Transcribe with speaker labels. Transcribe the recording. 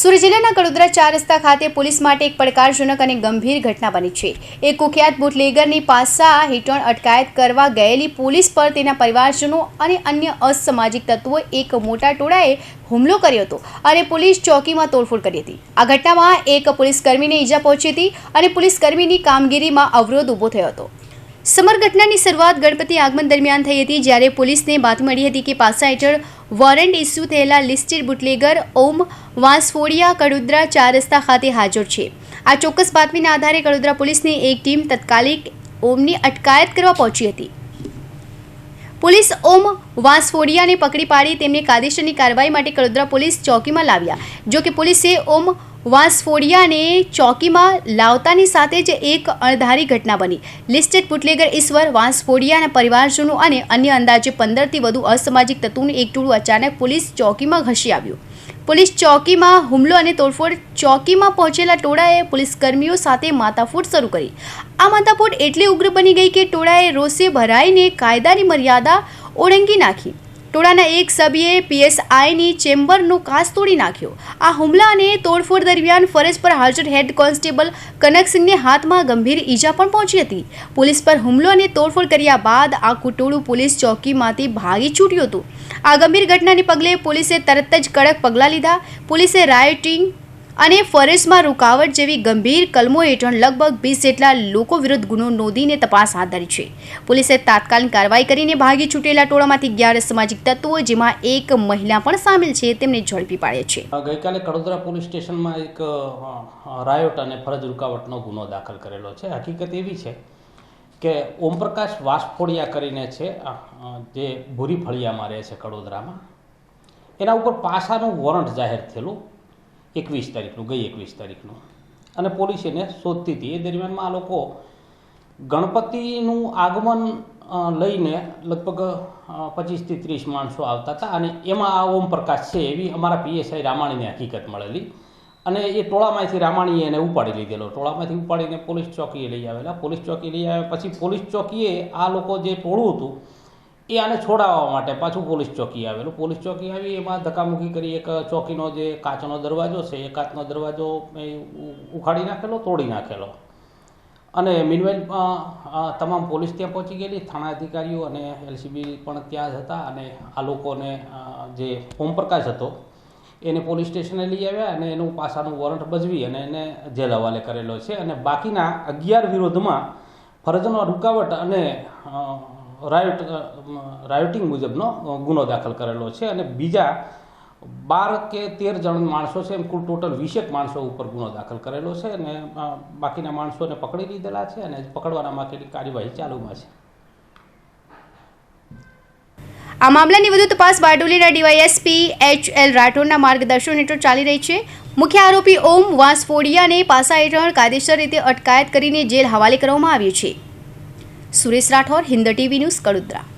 Speaker 1: સુરત જિલ્લાના કડોદરા ચાર રસ્તા ખાતે પોલીસ માટે એક પડકારજનક અને ગંભીર ઘટના બની છે. એક કુખ્યાત બુટલેગરની પાસા હેઠળ અટકાયત કરવા ગયેલી પોલીસ પર તેના પરિવારજનો અને અન્ય અસામાજિક તત્વો એક મોટા ટોળાએ હુમલો કર્યો હતો અને પોલીસ ચોકીમાં તોડફોડ કરી હતી. આ ઘટનામાં એક પોલીસકર્મીને ઈજા પહોંચી હતી અને પોલીસકર્મીની કામગીરીમાં અવરોધ ઊભો થયો હતો. સમર ઘટનાની શરૂઆત ગણપતિ આગમન દરમિયાન થઈ હતી, જ્યારે પોલીસને બાતમી મળી હતી કે પાસા હેઠળ વોરંટ ઇસ્યુ થયેલા લિસ્ટેડ બુટલેગર ઓમ વાંસફોડિયા કડોદરા ચાર રસ્તા ખાતે હાજર છે. આ ચોક્કસ બાતમીના આધારે કડોદરા પોલીસની એક ટીમ તત્કાલિક ઓમની અટકાયત કરવા પહોંચી હતી. પોલીસ ઓમ વાંસફોડિયાને પકડી પાડી તેમને કાયદેસરની કાર્યવાહી માટે કડોદરા પોલીસ ચોકીમાં લાવ્યા. જો કે પોલીસે ઓમ વાંસફોડિયાને ચોકીમાં લાવતાની સાથે જ એક અણધારી ઘટના બની. લિસ્ટેડ બુટલેગર ઈશ્વર વાંસફોડિયાના પરિવારજનો અને અન્ય અંદાજે પંદરથી વધુ અસામાજિક તત્વોનું એક ટોળું અચાનક પોલીસ ચોકીમાં ઘસી આવ્યું. પોલીસ ચોકીમાં હુમલો અને તોડફોડ ચોકીમાં પહોંચેલા ટોળાએ પોલીસકર્મીઓ સાથે માથાફૂટ શરૂ કરી. આ માથાફૂટ એટલી ઉગ્ર બની ગઈ કે ટોળાએ રોષે ભરાઈને કાયદાની મર્યાદા ઓળંગી નાખી. ટોળાના એક સભ્યે પીએસઆઈની ચેમ્બરનો કાચ તોડી નાખ્યો. આ હુમલા અને તોડફોડ દરમિયાન ફરજ પર હાજર હેડ કોન્સ્ટેબલ કનકસિંહને હાથમાં ગંભીર ઈજા પણ પહોંચી હતી. પોલીસ પર હુમલો અને તોડફોડ કર્યા બાદ આખું ટોળું પોલીસ ચોકીમાંથી ભાગી છૂટ્યું હતું. આ ગંભીર ઘટનાને પગલે પોલીસે તરત જ કડક પગલાં લીધા. પોલીસે રાયોટિંગ અને ફોરેસ્ટમાં રૂકાવટ જેવી ગંભીર કલમો હેઠળ લગભગ વીસ જેટલા લોકો વિરુદ્ધ ગુનો નોંધીને તપાસ હાથ ધરી છે. પોલીસે તાત્કાલિક કાર્યવાહી કરીને ભાગી છૂટેલા ટોળામાંથી અગિયાર સામાજિક તત્વો, જેમાં એક મહિલા પણ સામેલ છે, તેમને ઝડપી પાડે છે.
Speaker 2: ગઈકાલે કડોદરા પોલીસ સ્ટેશનમાં એક રાયોટ અને ફરજ રૂકાવટનો ગુનો દાખલ કરેલો છે. હકીકત એવી છે કે ઓમપ્રકાશ વાસફોડિયા કરીને છે જે ભૂરી ફળિયામાં રહે છે કડોદરામાં, એના ઉપર પાસાનું વોરંટ જાહેર થયેલું. એકવીસ તારીખનું, ગઈ એકવીસ તારીખનું. અને પોલીસ એને શોધતી હતી. એ દરમિયાનમાં આ લોકો ગણપતિનું આગમન લઈને લગભગ પચીસથી ત્રીસ માણસો આવતા હતા. અને એમાં આ ઓમ પ્રકાશ છે એવી અમારા પીએસઆઈ રામાણીને હકીકત મળેલી. અને એ ટોળામાંથી રામાણીએ એને ઉપાડી લીધેલો. ટોળામાંથી ઉપાડીને પોલીસ ચોકીએ લઈ આવેલા. પોલીસ ચોકી લઈ આવ્યા પછી પોલીસ ચોકીએ આ લોકો જે ટોળું હતું એ આને છોડાવવા માટે પાછું પોલીસ ચોકી આવેલું. પોલીસ ચોકી આવી, એમાં ધક્કામુક્કી કરી, એક ચોકીનો જે કાચનો દરવાજો છે, એ કાચનો દરવાજો ઉખાડી નાખેલો, તોડી નાખેલો. અને મિનવેલ તમામ પોલીસ ત્યાં પહોંચી ગયેલી થાણા અધિકારીઓ અને એલસીબી પણ ત્યાં જ હતા અને આ લોકોને જે ઓમપ્રકાશ હતો, એને પોલીસ સ્ટેશને લઈ આવ્યા અને એનું પાસાનું વોરંટ બજવી અને એને જેલ હવાલે કરેલો છે. અને બાકીના અગિયાર વિરોધમાં ફરજનો રૂકાવટ અને રાયોટ રાયોટિંગ મુજબનો ગુનો દાખલ કરેલો છે અને બીજા બાર કે તેર જણ માણસો છે એમ કુલ ટોટલ વીસેક માણસો ઉપર ગુનો દાખલ કરેલો છે અને બાકીના માણસોને પકડી લીધેલા છે અને પકડવાના માટેની કાર્યવાહી ચાલુમાં છે.
Speaker 1: આ મામલાની વધુ તપાસ બારડોલીના ડીવાયએસપી એચ એલ રાઠોડના માર્ગદર્શન હેઠળ ચાલી રહી છે. મુખ્ય આરોપી ઓમ વાંસફોડિયાને પાસા હેઠળ કાયદેસર રીતે અટકાયત કરીને જેલ હવાલે કરવામાં આવ્યું છે. Suresh Rathore Hind TV news Kadodara